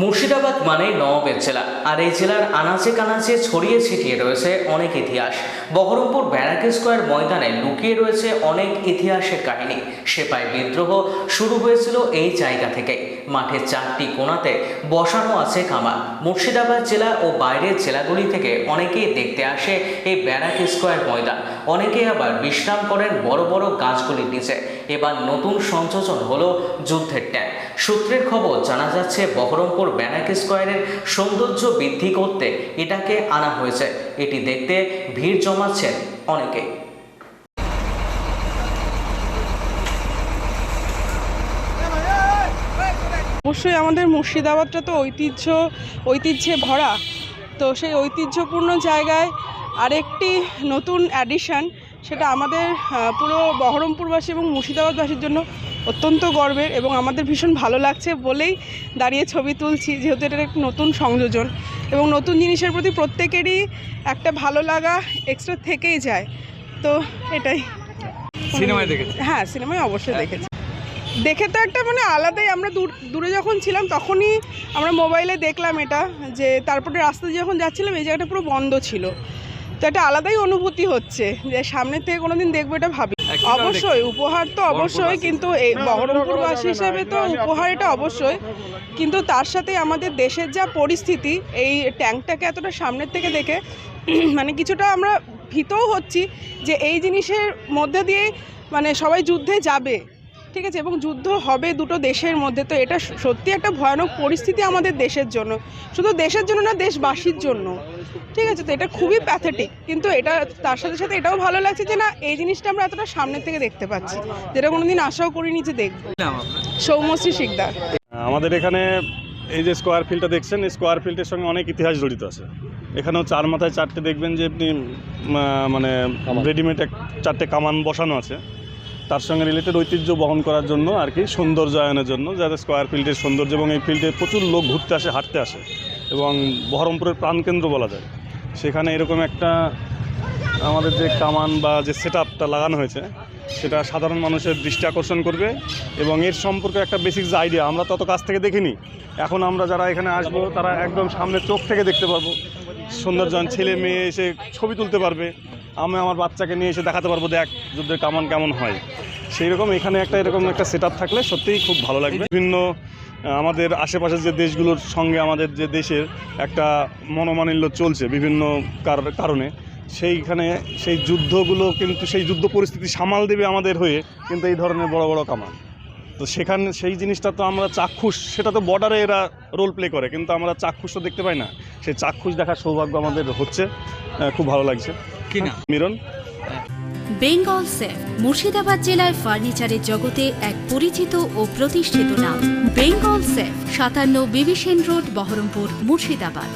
মুর্শিদাবাদ মানে নবাবের জেলা। আর এই জেলার আনাচে কানাচে ছড়িয়ে ছিটিয়ে রয়েছে অনেক ইতিহাস। বহরমপুর ব্যারাক স্কোয়ার ময়দানে লুকিয়ে রয়েছে অনেক ইতিহাসের কাহিনী। সেপাই বিদ্রোহ শুরু হয়েছিল এই জায়গা থেকে মাঠের চারটি কোণাতে বসানো আছে কামান মুর্শিদাবাদ জেলা ও বাইরের জেলাগুলি থেকে অনেকেই দেখতে আসে এই ব্যারাক স্কোয়ার ময়দান। অনেকে আবার বিশ্রাম করেন বড় বড় গাছগুলির নিচে। এবার নতুন সংযোজন হলো যুদ্ধের ট্যাঙ্ক। সূত্রের খবর, জানা যাচ্ছে বহরমপুর ব্যানাক স্কোয়ারের সৌন্দর্য বৃদ্ধি করতে এটাকে আনা হয়েছে। এটি দেখতে ভিড় জমাচ্ছেন অনেকেই অবশ্যই আমাদের মুর্শিদাবাদটা তো ঐতিহ্য, ঐতিহ্যে ভরা। তো সেই ঐতিহ্যপূর্ণ জায়গায় আরেকটি নতুন অ্যাডিশন সেটা আমাদের পুরো বহরমপুরবাসী এবং মুর্শিদাবাদবাসীর জন্য অত্যন্ত গর্বের এবং আমাদের ভীষণ ভালো লাগছে বলেই দাঁড়িয়ে ছবি তুলছি যেহেতু এটার একটা নতুন সংযোজন এবং নতুন জিনিসের প্রতি প্রত্যেকেরই একটা ভালো লাগা এক্সট্রা থেকেই যায়। তো এটাই। সিনেমায় দেখেছি। হ্যাঁ সিনেমায় অবশ্যই দেখেছি। দেখে তো একটা মানে আলাদাই আমরা দূর দূরে যখন ছিলাম তখনই আমরা মোবাইলে দেখলাম এটা যে তারপরে রাস্তা যখন যাচ্ছিলাম এই জায়গাটা পুরো বন্ধ ছিল। তো একটা আলাদাই অনুভূতি হচ্ছে যে সামনে থেকে কোনোদিন দেখব এটা ভাবি হ্যাঁ, অবশ্যই উপহার তো অবশ্যই কিন্তু এই বহরমপুরবাসী হিসাবে তো উপহার এটা অবশ্যই। কিন্তু তার সাথে আমাদের দেশের যা পরিস্থিতি এই ট্যাঙ্কটাকে এতটা সামনের থেকে দেখে মানে কিছুটা আমরা ভীতও হচ্ছি যে এই জিনিসের মধ্যে দিয়ে মানে সবাই যুদ্ধে যাবে। ঠিক আছে এবং যুদ্ধ হবে দুটো দেশের মধ্যে তো এটা সত্যি একটা ভয়ানক পরিস্থিতি আমাদের দেশের জন্য। শুধু দেশের জন্য না দেশবাসীর জন্য। ঠিক আছে তো এটা খুবই প্যাথেটিক কিন্তু এটা তার সাথে সাথে এটাও ভালো লাগছে যে না এই জিনিসটা আমরা এতটা সামনের থেকে দেখতে পাচ্ছি। যেটা কোনোদিন আশাও করিনি যে দেখব। সৌমশ্রী শিকদার। আমাদের এখানে এই যে স্কোয়ার ফিল্ডটা দেখছেন এই স্কোয়ার ফিল্ডের সঙ্গে অনেক ইতিহাস জড়িত আছে। এখানেও চার মাথায় চারটে দেখবেন যে আপনি মানে রেডিমেড এক চারটে কামান বসানো আছে। তার সঙ্গে রিলেটেড ঐতিহ্য বহন করার জন্য আর কি সৌন্দর্যায়নের জন্য, যাতে স্কোয়ার ফিল্ডের সৌন্দর্য এবং এই ফিল্ডে প্রচুর লোক ঘুরতে আসে, হাঁটতে আসে এবং বহরমপুরের প্রাণকেন্দ্র বলা যায়। সেখানে এরকম একটা আমাদের যে কামান বা যে সেট লাগানো হয়েছে, সেটা সাধারণ মানুষের দৃষ্টি আকর্ষণ করবে এবং এর সম্পর্কে একটা বেসিক যে আইডিয়া আমরা তত কাছ থেকে দেখিনি। এখন আমরা যারা এখানে আসব, তারা একদম সামনে চোখ থেকে দেখতে পারব। সৌন্দর্যন ছেলে মেয়ে এসে ছবি তুলতে পারবে। আমি আমার বাচ্চাকে নিয়ে এসে দেখাতে পারব, দেখ যুদ্ধের কামান কেমন হয়। সেই রকম এখানে একটা এরকম একটা সেট থাকলে সত্যিই খুব ভালো লাগবে। বিভিন্ন আমাদের আশেপাশের যে দেশগুলোর সঙ্গে আমাদের যে দেশের একটা মনোমানিল্য চলছে বিভিন্ন কার- কারণে, সেইখানে সেই যুদ্ধগুলো কিন্তু, সেই যুদ্ধ পরিস্থিতি সামাল দেবে আমাদের হয়ে কিন্তু এই ধরনের বড় বড় কামান। তো সেখানে সেই জিনিসটা তো আমরা চাক্ষুষ সেটা তো বর্ডারে এরা রোল প্লে করে কিন্তু আমরা চাক্ষুষ তো দেখতে পাই না। সেই চাক্ষুষ দেখার সৌভাগ্য আমাদের হচ্ছে খুব ভালো লাগছে। কি নাম? মিরন। বেঙ্গল সেফ মুর্শিদাবাদ জেলায় ফার্নিচারের জগতে এক পরিচিত ও প্রতিষ্ঠিত নাম। বেঙ্গল সেফ সাতান্ন বিবিসেন রোড বহরমপুর মুর্শিদাবাদ।